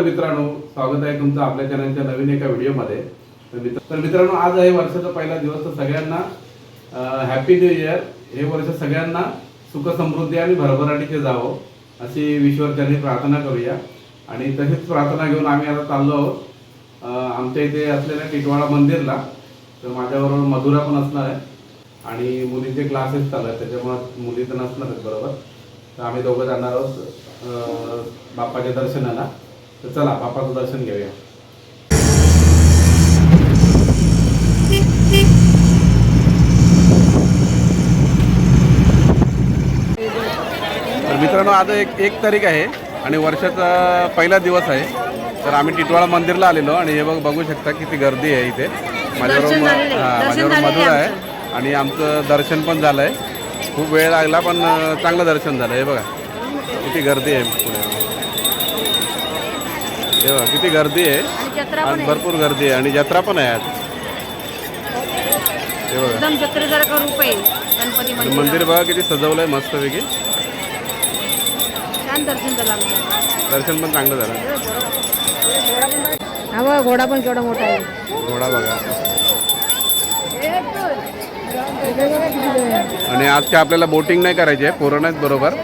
नमस्कार मित्रांनो स्वागत आहे तुमचं आपल्या चॅनलच्या नवीन एका व्हिडिओमध्ये. तर मित्र तर मित्रांनो आज आहे वर्षाचा पहिला दिवस तर सगळ्यांना हॅपी न्यू इयर हे वर्ष सगळ्यांना सुख समृद्धी आणि भरभराटीचे जावं अशी ईश्वरचरणी प्रार्थना करूया. आणि तशीच प्रार्थना घेऊन आम्ही आता चाललो आहोत आमच्या इथे असलेल्या टिटवाळा मंदिरला. तर माझ्याबरोबर मधुरा पण असणार आहे. आणि मुलींचे क्लासेस चालू आहेत त्याच्यामुळे मुली तर नसणार आहेत बरोबर? तर आम्ही दोघं जाणार आहोत बाप्पाच्या दर्शनाला. तर चला बाप्पाचं दर्शन घेऊया. तर मित्रांनो आज एक एक तारीख आहे आणि वर्षाचा पहिला दिवस आहे. तर आम्ही टिटवाळा मंदिरला आलेलो आणि हे बघ बघू शकता किती गर्दी आहे इथे. आहे. हां झालेलं मधुर आहे. आणि आमचं दर्शन पण झालं आहे खूप वेळ लागला पण चांगलं दर्शन झालं. हे बघा किती गर्दी आहे पुढे हे बघा किती गर्दी आहे. आणि आहे. भरपूर गर्दी आहे. आणि जत्रा पण आहे आज. हे बघा. एकदम जत्रेसारखं रूप आहे गणपती आणि मंदिर बघा किती सजवलंय मस्तपैकी. छान दर्शन झालं आमचं. दर्शन पण चांगलं झालं. हा बघ. घोडा पण केवढा मोठा आहे. घोडा बघा. आणि आज काय आपल्याला बोटिंग नाही करायची आहे. नाहीत बरोबर.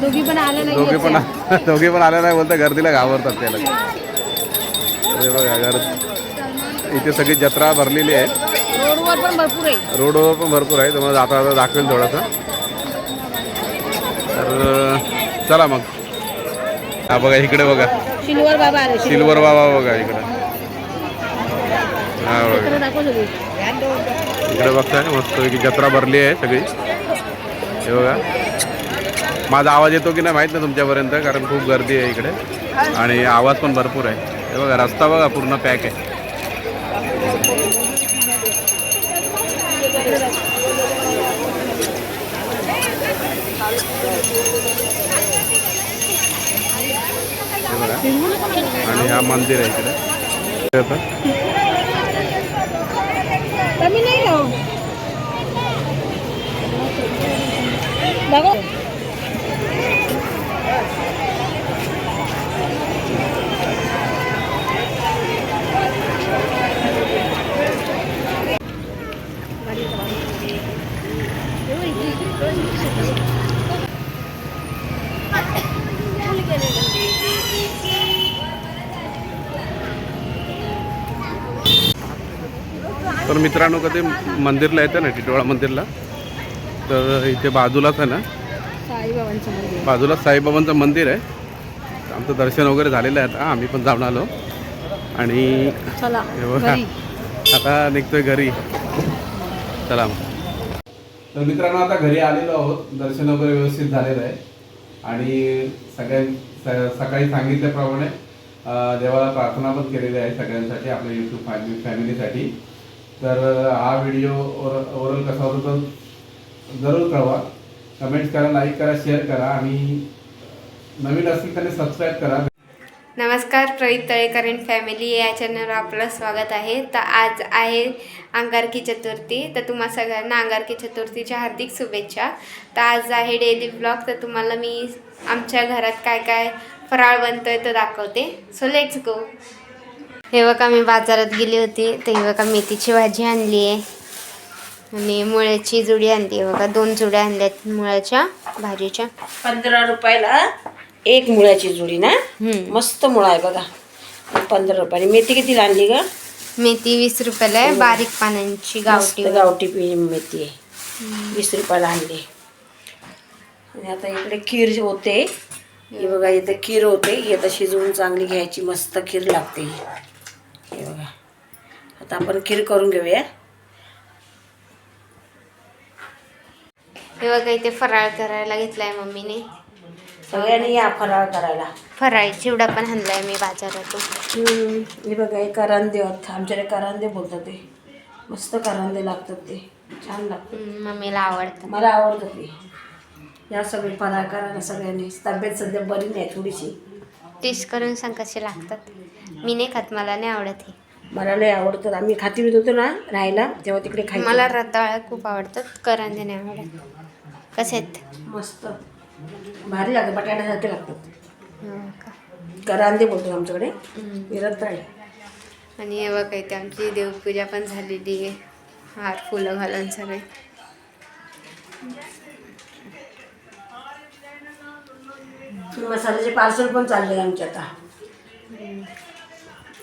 दोघी पण आले नाही दोघे पण दोघे पण आले नाही बोलता गर्दीला घाबरतात त्याला हे बघा गर्द इथे सगळी जत्रा भरलेली आहे. रोडवर पण भरपूर आहे. रोडवर पण भरपूर आहे. तुम्हाला जाता जाता दाखवेल थोडंसं. तर चला मग. हा बघा इकडे बघा. शिलवर बाबा आले सिल्वर बाबा बघा इकडे. हा बघा. इकडे बघताय मस्तपैकी जत्रा भरली आहे सगळी. हे बघा. माझा आवाज येतो की नाही माहीत नाही तुमच्यापर्यंत कारण खूप गर्दी आहे इकडे. आणि आवाज पण भरपूर आहे. हे बघा रस्ता बघा पूर्ण पॅक आहे. आणि हा मंदिर आहे इकडे. कमी नाही मित्रांनो कधी मंदिरला येतं ना टिटवाळा मंदिरला? तर इथे बाजूलाच आहे ना? बाजूला साईबाबांचं मंदिर आहे. आमचं दर्शन वगैरे झालेलं आहे आता. आम्ही पण जाऊन आलो. आणि आता निघतोय घरी. चला मग. तर मित्रांनो आता घरी आलेलो आहोत. दर्शन वगैरे व्यवस्थित झालेलं आहे. आणि सगळ्यां सकाळी सांगितल्याप्रमाणे देवाला प्रार्थना पण केलेली आहे सगळ्यांसाठी आपल्या यूट्यूब फॅमिली फॅमिलीसाठी. तर हा व्हिडिओ ओर ओरल कसा होतो तर जरूर कळवा. कमेंट्स करा लाईक करा शेअर करा आणि नवीन असतील त्याने सबस्क्राईब करा. नमस्कार प्रवीत तळेकर फॅमिली या चॅनलवर आपलं स्वागत आहे. तर आज आहे अंगारकी चतुर्थी. तर तुम्हा सगळ्यांना अंगारकी चतुर्थीच्या हार्दिक शुभेच्छा. तर आज आहे डेली ब्लॉग तर तुम्हाला मी आमच्या घरात काय काय फराळ बनतो आहे तो दाखवते. सो लेट्स गो हे बघा मी बाजारात गेली होती. तर हे बघा मेथीची भाजी आणली आहे. आणि मुळ्याची जुडी आणली आहे. बघा दोन जुड्या आणल्यात मुळ्याच्या भाजीच्या. पंधरा रुपयाला एक मुळ्याची जुडी ना. मस्त मुळा आहे बघा. पंधरा रुपयाला. मेथी किती आणली का मेथी वीस रुपयाला आहे. बारीक पानांची गावठी गावठी पी मेथी आहे. वीस रुपयाला आणली. आणि आता इकडे खीर होते. हे बघा इथे खीर होते. ही आता शिजवून चांगली घ्यायची. मस्त खीर लागते. हे बघा. आता आपण खीर करून घेऊया. हे बघा इथे फराळ करायला घेतलाय मम्मीने. सगळ्यांनी या फराळ करायला. फराळ चिवडा पण आणलाय मी बाजारातून. हे बघा हे करांदे आमच्याकडे करांदे बोलतात ते. मस्त करांदे लागतात ते. छान लागतात. मम्मीला आवडतं मला आवडतं ते. या सगळे फराळ करायला सगळ्यांनी. तब्येत सध्या बरी नाही थोडीशी. टेस्ट करून सांग कसे लागतात. मी नाही खात मला नाही आवडत हे. मला लय आवडतं. आम्ही खातीवीत होतो ना राहायला तेव्हा तिकडे खायचं. मला रताळ्या खूप आवडतात करांदे नाही आवडत. कसे आहेत? मस्त. भारी लागतं बटाट्यासारखे लागतात. हो का? करांदे बोलतो आमच्याकडे. विरत राहील आणि हे बघा इथे आमची देवपूजा पण झालेली आहे. हार फुलं घालून सगळे. मसाल्याचे पार्सल पण चालले आमचे आता.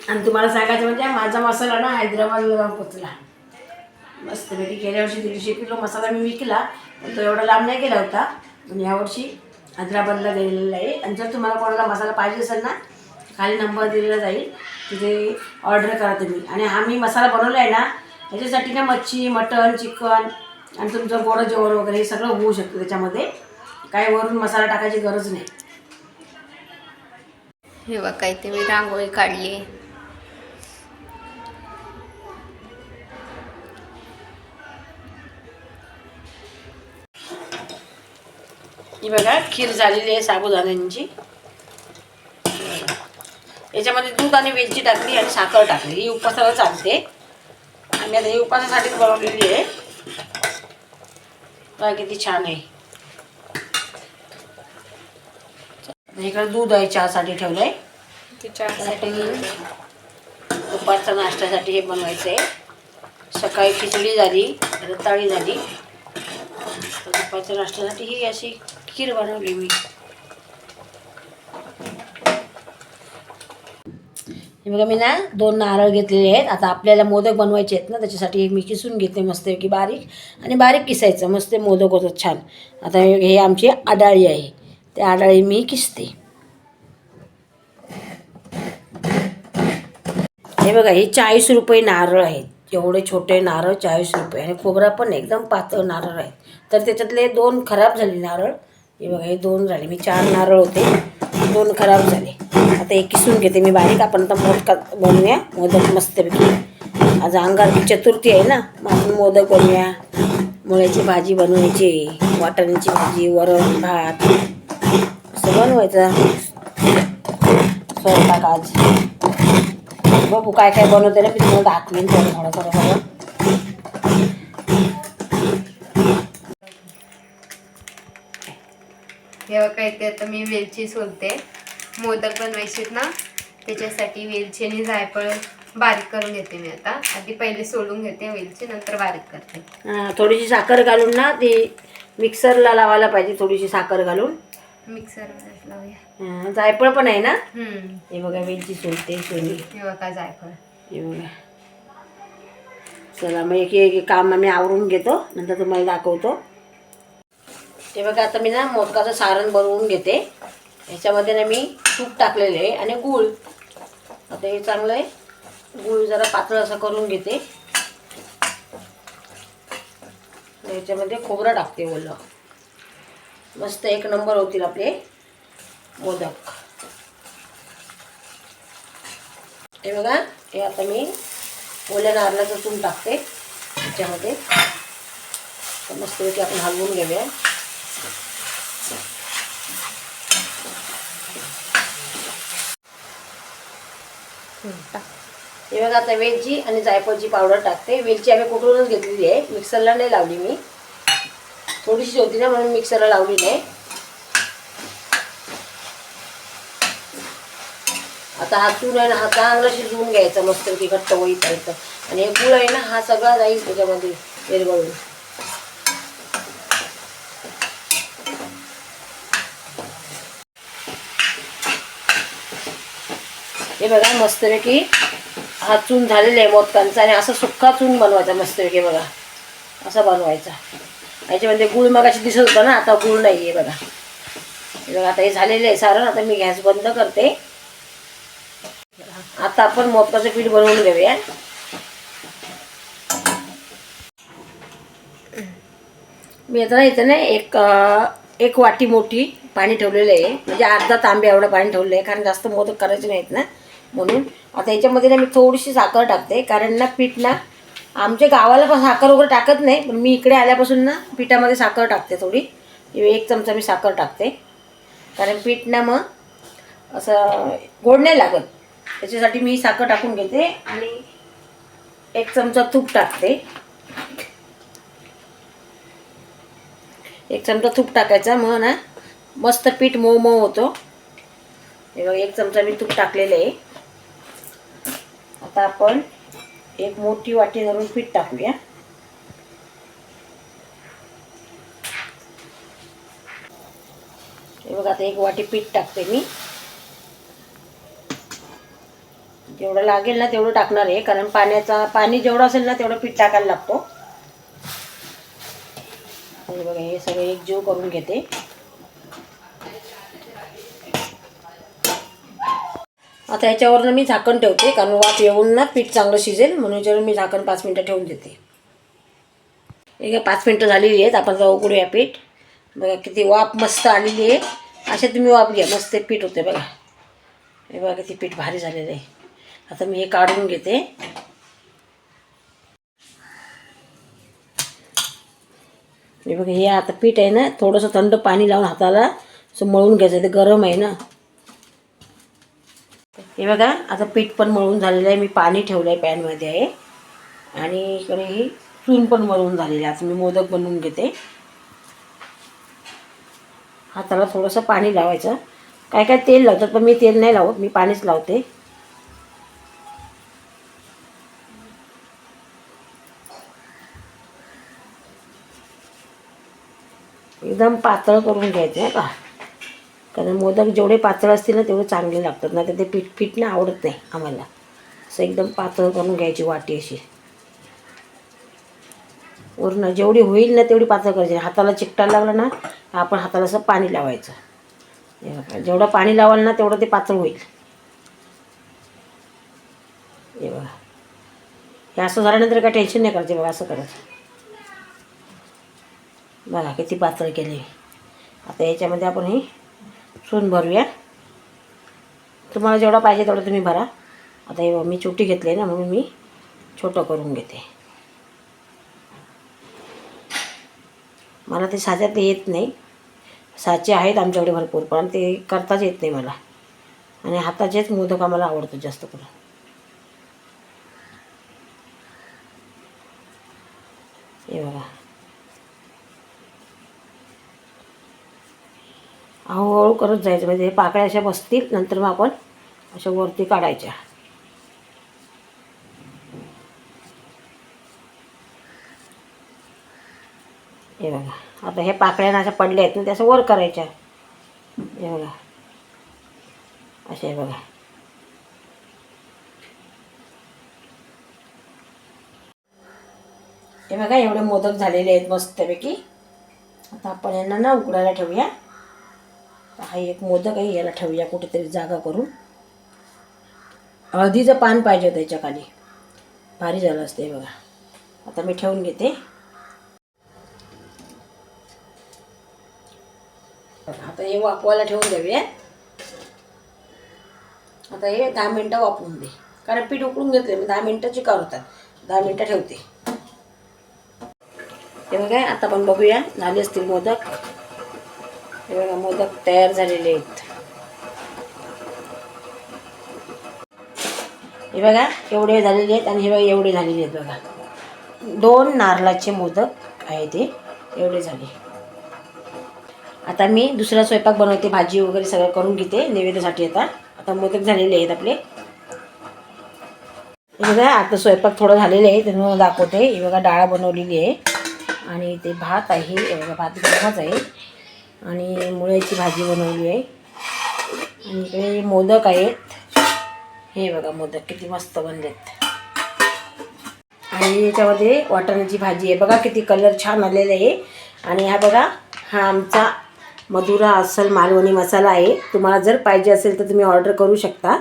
आणि तुम्हाला सांगायचं म्हणजे माझा मसाला ना हैदराबादला जाऊन पोचला. मस्तपैकी गेल्या वर्षी दीडशे किलो मसाला मी विकला पण तो एवढा लांब नाही गेला होता. पण यावर्षी हैदराबादला गेलेला आहे. आणि जर तुम्हाला कोणाला मसाला पाहिजे असेल ना खाली नंबर दिलेला जाईल. तिथे ऑर्डर करा तुम्ही. आणि आम्ही मसाला बनवला आहे ना त्याच्यासाठी ना मच्छी मटण चिकन आणि तुमचं गोडं जेवण वगैरे हे सगळं होऊ शकतं त्याच्यामध्ये. काही वरून मसाला टाकायची गरज नाही. हे बघा इथे मी रांगोळी काढली. ही बघा खीर झालेली आहे साबुदाण्यांची. याच्यामध्ये दूध आणि वेलची टाकली आणि साखर टाकली. ही उपासाला चालते. आम्ही आता ही उपासासाठीच बनवलेली आहे. बघा किती छान आहे. इकडे दूध आहे चहासाठी ठेवलं आहे तिच्यासाठी दुपारच्या नाश्त्यासाठी हे बनवायचं आहे सकाळी खिचडी झाली रताळी झाली. दुपारच्या नाश्त्यासाठी ही अशी खीर बनवली मी. हे बघा मी ना दोन नारळ घेतलेले आहेत. आता आपल्याला मोदक बनवायचे आहेत ना त्याच्यासाठी मी किसून घेते मस्तपैकी बारीक. आणि बारीक किसायचं मस्त मोदक होतात छान. आता हे आमची आडाळी आहे. त्या आडाळी मी किसते. हे बघा हे चाळीस रुपये नारळ आहेत. एवढे छोटे नारळ चाळीस रुपये. आणि खोबरा पण एकदम पातळ नारळ आहेत. तर त्याच्यातले दोन खराब झाले नारळ. हे बघा हे दोन झाले. मी चार नारळ होते दोन खराब झाले. आता एक किसून घेते मी बारीक. आपण आता मोदक बनवूया. मोदक मस्तपैकी. आज अंगारची चतुर्थी आहे ना मग आपण मोदक बनवूया. मुळ्याची भाजी बनवायची वाटाण्याची भाजी वरण भात. असं बनवायचं. स्वयंपाक आज. बघू काय काय बनवते ना मी. तुम्हाला दाखवेन थोडं थोडं थोडं थोडं. हे बघा इथे आता मी वेलची सोलते. मोदक बनवायचे ना त्याच्यासाठी वेलची आणि जायफळ बारीक करून घेते मी आता. आधी पहिले सोलून घेते वेलची नंतर बारीक करते. थोडीशी साखर घालून ना ती मिक्सरला लावायला पाहिजे थोडीशी साखर घालून. मिक्सर लावूया. जायफळ पण आहे ना? हम्म. हे बघा वेलची सोलते सोली. हे बघा जायफळ. हे बघा. चला मग एक एक काम आम्ही आवरून घेतो नंतर तुम्हाला दाखवतो. ते बघा आता मी ना मोदकाचं सारण बनवून घेते. ह्याच्यामध्ये ना मी तूप टाकलेलं आहे आणि गूळ. आता हे चांगलं आहे. गूळ जरा पातळ असं करून घेते. ह्याच्यामध्ये खोबरं टाकते ओलं. मस्त एक नंबर होतील आपले मोदक. हे बघा हे आता मी ओल्या नारळाचं तूप टाकते. त्याच्यामध्ये मस्तपैकी आपण हलवून घेऊया. हे बघा आता वेलची आणि जायफळची पावडर टाकते. वेलची आम्ही कुठूनच घेतलेली आहे. मिक्सरला नाही लावली मी. थोडीशी होती ना म्हणून मिक्सरला लावली नाही. आता हा चून आहे ना हा चांगला शिजवून घ्यायचा मस्त की घट्ट होईत आणि हे गुळ आहे ना हा सगळा जाईल त्याच्यामध्ये विरघळून हे बघा मस्तपैकी हा चून झालेला आहे मोदकांचा आणि असा सुक्का चून बनवायचा मस्तपैकी बघा. असा बनवायचा. याच्यामध्ये गुळ मगाशी दिसत होता ना आता गुळ नाही आहे बघा. हे बघा आता हे झालेलं आहे सारण आता मी गॅस बंद करते. आता आपण मोदकाचं पीठ बनवून घेऊया. मी आता ना इथं ना एक एक वाटी मोठी पाणी ठेवलेलं आहे. म्हणजे अर्धा तांबे एवढं पाणी ठेवलं आहे कारण जास्त मोदक करायचे नाहीत ना. म्हणून आता याच्यामध्ये ना मी थोडीशी साखर टाकते. कारण ना पीठ ना आमच्या गावाला पण साखर वगैरे टाकत नाही पण मी इकडे आल्यापासून ना पिठामध्ये साखर टाकते थोडी. एक चमचा मी साखर टाकते. कारण पीठ ना मग असं गोड नाही लागत. त्याच्यासाठी मी साखर टाकून घेते आणि एक चमचा तूप टाकते. एक चमचा तूप टाकायचा. मग ना मस्त पीठ मऊ मऊ होतो. एक चमचा मी तूप टाकलेलं आहे. आता आपण एक मोठी वाटी धरून पीठ टाकूया. हे बघा आता एक वाटी पीठ टाकते मी. जेवढं लागेल ना तेवढं टाकणार आहे कारण पाण्याचा पाणी जेवढं असेल ना तेवढं पीठ टाकायला लागतो. बघा हे सगळं एक जीव करून घेते. आता याच्यावरनं मी झाकण ठेवते कारण वाफ येऊन ना पीठ चांगलं शिजेल म्हणून याच्यावर मी झाकण पाच मिनटं ठेवून देते. हे पाच मिनटं झालेली आहेत आपण जाऊ उघडूया पीठ. बघा किती वाफ मस्त आलेली आहे. असे तुम्ही वाफ घ्या मस्त पीठ होते बघा. हे बघा किती पीठ भारी झालेलं आहे. आता मी हे काढून घेते. हे बघा हे आता पीठ आहे ना थोडंसं थंड पाणी लावून हाताला असं मळून घ्यायचं ते गरम आहे ना. हे बघा आता पीठ पण मळून झालेलं आहे. मी पाणी ठेवलं आहे पॅनमध्ये आहे. आणि इकडे ही चून पण मळून झालेली आहे. आता मी मोदक बनवून घेते. हाताला थोडंसं पाणी लावायचं. काय काय तेल लावतात पण मी तेल नाही लावत. मी पाणीच लावते. एकदम पातळ करून घ्यायचं आहे का? कारण मोदक जेवढे पातळ असतील ना तेवढे चांगले लागतात. नाही तर ते पीठ पीठ ना आवडत नाही आम्हाला. असं एकदम पातळ करून घ्यायची वाटी अशी. वरून जेवढी होईल ना तेवढी पातळ करायची. हाताला चिकटायला लागलं ना आपण हाताला असं पाणी लावायचं. जेवढं पाणी लावाल ना तेवढं ते पातळ होईल. हे बघा. हे असं झाल्यानंतर काय टेन्शन नाही करायचं बघा असं करायचं. बघा किती पातळ केली. आता याच्यामध्ये आपण ही सून भरूया. तुम्हाला जेवढा पाहिजे तेवढं तुम्ही भरा. आता हे मी छोटी घेतली आहे ना म्हणून मी छोटं करून घेते. मला ते साच्यात येत नाही. साचे आहेत आमच्याकडे भरपूर पण ते करताच येत नाही मला. आणि हाताचेच मोदक आम्हाला आवडतो जास्त करून. हे बघा. हळूहळू करत जायचं. म्हणजे हे पाकळ्या अशा बसतील नंतर मग आपण अशा वरती काढायच्या. हे बघा. आता हे पाकळ्या अशा पडल्या आहेत ना त्या वर करायच्या. हे बघा. असे हे बघा. हे बघा एवढे मोदक झालेले आहेत मस्तपैकी. आता आपण यांना ना उकडायला ठेवूया. हा एक मोदक आहे याला ठेवूया कुठेतरी जागा करून. हळदीचं पान पाहिजे होतं खाली भारी झालं असते बघा. आता मी ठेवून घेते. आता हे वापवायला ठेवून देऊया. आता हे दहा मिनटं वापरून दे. कारण पीठ उकळून घेतले मी दहा मिनटं चिकार होतात. दहा मिनटं ठेवते. हे बघा आता आपण बघूया झाले असतील मोदक. हे बघा मोदक तयार झालेले आहेत. हे बघा एवढे झालेले आहेत आणि हे बघा एवढे झालेले आहेत बघा. दोन नारळाचे मोदक आहे ते एवढे झाले. आता मी दुसरा स्वयंपाक बनवते भाजी वगैरे सगळं करून घेते नैवेद्यासाठी आता. आता मोदक झालेले आहेत आपले. हे बघा आता स्वयंपाक थोडं झालेले आहे त्यांना दाखवते. हे बघा डाळ बनवलेली आहे. आणि ते भात आहे हे बघा भात गरमच आहे. आणि मुळ्याची भाजी बनवली आहे. आणि इकडे मोदक आहेत. हे बघा मोदक किती मस्त बनलेत. आणि याच्यामध्ये वाटाण्याची भाजी आहे. बघा किती कलर छान आलेला आहे. आणि हा बघा हा आमचा मधुरा अस्सल मालवणी मसाला आहे. तुम्हाला जर पाहिजे असेल तर तुम्ही ऑर्डर करू शकता.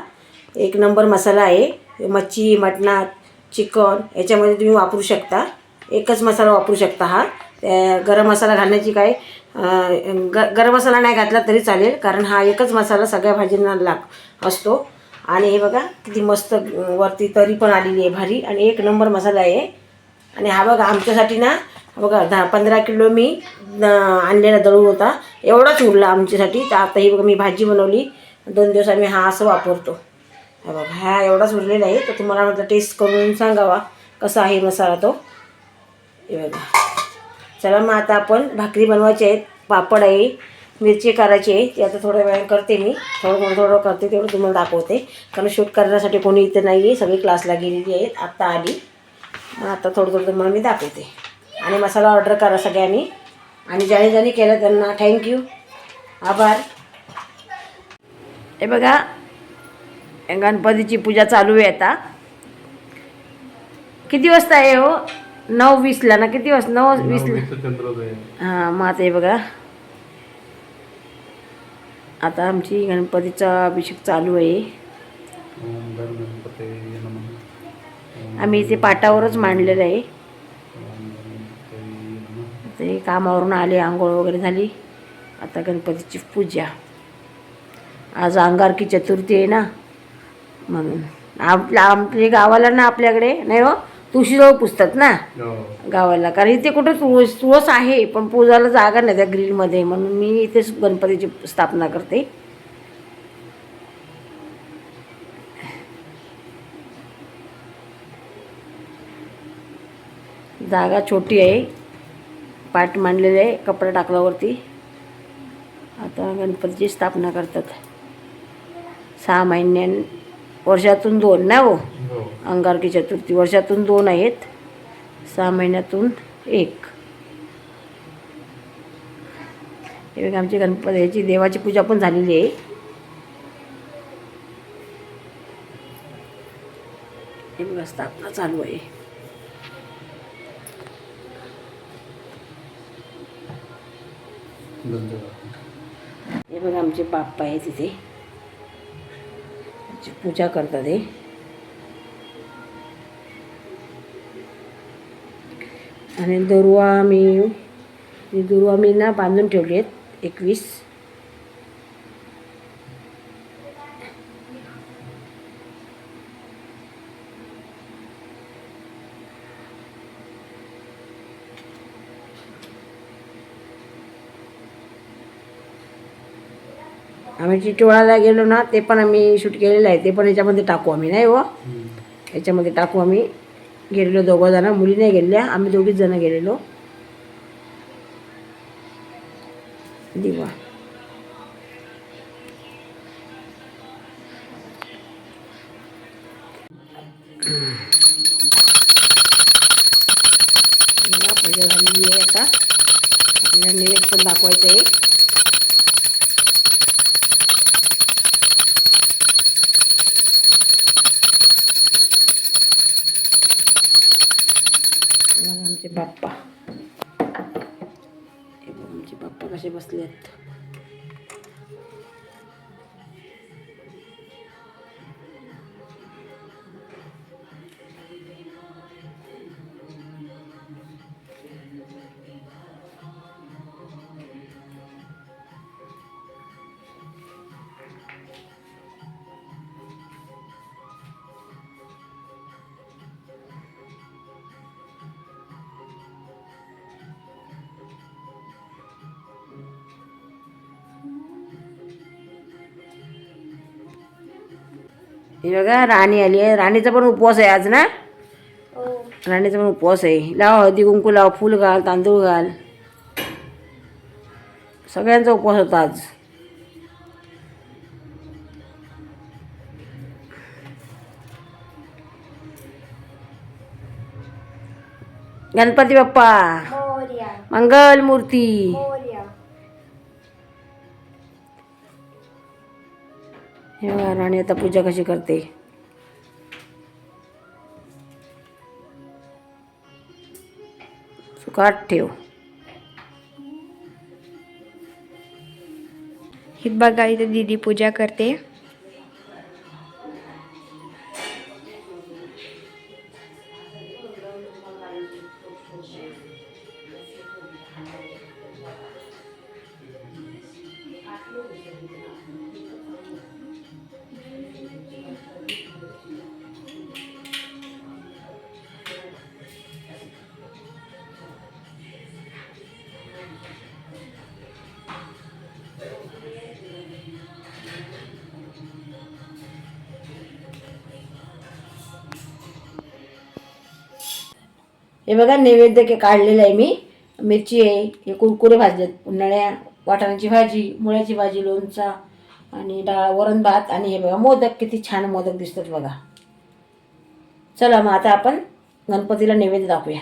एक नंबर मसाला आहे. मच्छी मटणा चिकन याच्यामध्ये तुम्ही वापरू शकता. एकच मसाला वापरू शकता हा. त्या गरम मसाला घालण्याची काय ग गरम मसाला नाही घातला तरी चालेल कारण हा एकच मसाला सगळ्या भाजींना लाग असतो. आणि हे बघा किती मस्त वरती तरी पण आलेली आहे भारी आणि एक नंबर मसाला आहे. आणि हा बघा आमच्यासाठी ना बघा दहा पंधरा किलो मी आणलेला दळून होता. एवढाच उरला आमच्यासाठी. तर आता ही बघा मी भाजी बनवली. दोन दिवस आम्ही हा असं वापरतो. हा बघा हा एवढाच उरलेला आहे. तर तुम्हाला म्हटलं टेस्ट करून सांगावा कसा आहे मसाला तो. हे बघा. चला मग आता आपण भाकरी बनवायची आहेत पापड आहे मिरची करायची आहे ती आता थोड्या व्यायाम करते मी. थोडं थोडं थोडं करते तेवढं तुम्हाला दाखवते. कारण शूट करण्यासाठी कोणी इथं नाही आहे सगळी क्लासला गेलेली आहेत आत्ता आली. मग आता थोडं थोडं तुम्हाला मी दाखवते. आणि मसाला ऑर्डर करा सगळ्यांनी. आणि ज्याने ज्याने केलं त्यांना थँक्यू आभार. हे बघा गणपतीची पूजा चालू आहे आता. किती वाजता आहे हो? नऊ वीसला ना? किती वाजता? नऊ वीसला. हां मग आता हे बघा. आता आमची गणपतीचा अभिषेक चालू आहे. आम्ही इथे पाटावरच मांडलेलं आहे. ते कामावरून आले आंघोळ वगैरे झाली. आता गणपतीची पूजा. आज अंगारकी चतुर्थी आहे ना? म्हणून. आपल्या आपल्या गावाला ना आपल्याकडे? नाही हो? तुळशीजवळ पुजतात ना? हो. गावाला. कारण इथे कुठं तुळस तुळस आहे पण पूजाला जागा नाही त्या ग्रीलमध्ये. म्हणून मी इथेच गणपतीची स्थापना करते. जागा छोटी आहे. पाट मांडलेले आहे कपडा टाकल्यावरती. आता गणपतीची स्थापना करतात. सहा महिन्यां वर्षातून दोन ना हो? अंगारकी चतुर्थी वर्षातून दोन आहेत. सहा महिन्यातून एक. हे बघा आमची गणपती याची देवाची पूजा पण झालेली आहे. हे बघा स्थापना चालू आहे. हे बघा आमचे बाप्पा आहे तिथे पूजा करतात हे. आणि दुर्वा मी दुर्वा मी ना बांधून ठेवली आहेत एकवीस. आम्ही चिटोळाला गेलो ना ते पण आम्ही शूट केलेलं आहे ते पण याच्यामध्ये टाकू आम्ही नाही हो? याच्यामध्ये टाकू आम्ही. गेलेलो दोघं जण. मुली नाही गेलेल्या. आम्ही दोघीच जण गेलेलो. दिवा. दिवा पूजा झालेली आहे आता. आपल्याला निवेद पण दाखवायचं आहे हे बघा राणी आली आहे. राणीचा पण उपवास आहे आज ना? राणीचा पण उपवास आहे. लाव हळदी कुंकू लाव फूल घाल तांदूळ घाल. सगळ्यांचा उपवास होता आज. गणपती बाप्पा मंगल मूर्ती हे बघा राणी आता पूजा कशी करते. सुकाट ठेव. ही बघा इथे दीदी पूजा करते. हे बघा नैवेद्य के काढलेलं आहे मी. मिरची आहे हे कुरकुरे भाजलेत. उन्हाळ्या वाटाण्याची भाजी मुळ्याची भाजी लोणचा आणि डाळ वरण भात आणि हे बघा मोदक. किती छान मोदक दिसतात बघा. चला मग आता आपण गणपतीला नैवेद्य दाखवूया.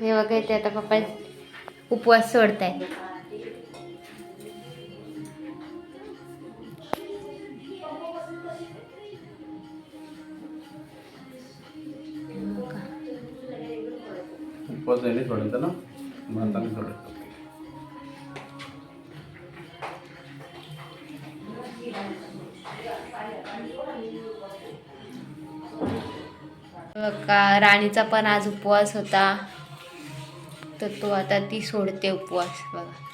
हे बघा इथे आता पप्पा उपवास सोडताय. उपवास जायला सोडायचं ना? का राणीचा पण आज उपवास होता तर तो आता ती सोडते उपवास बघा.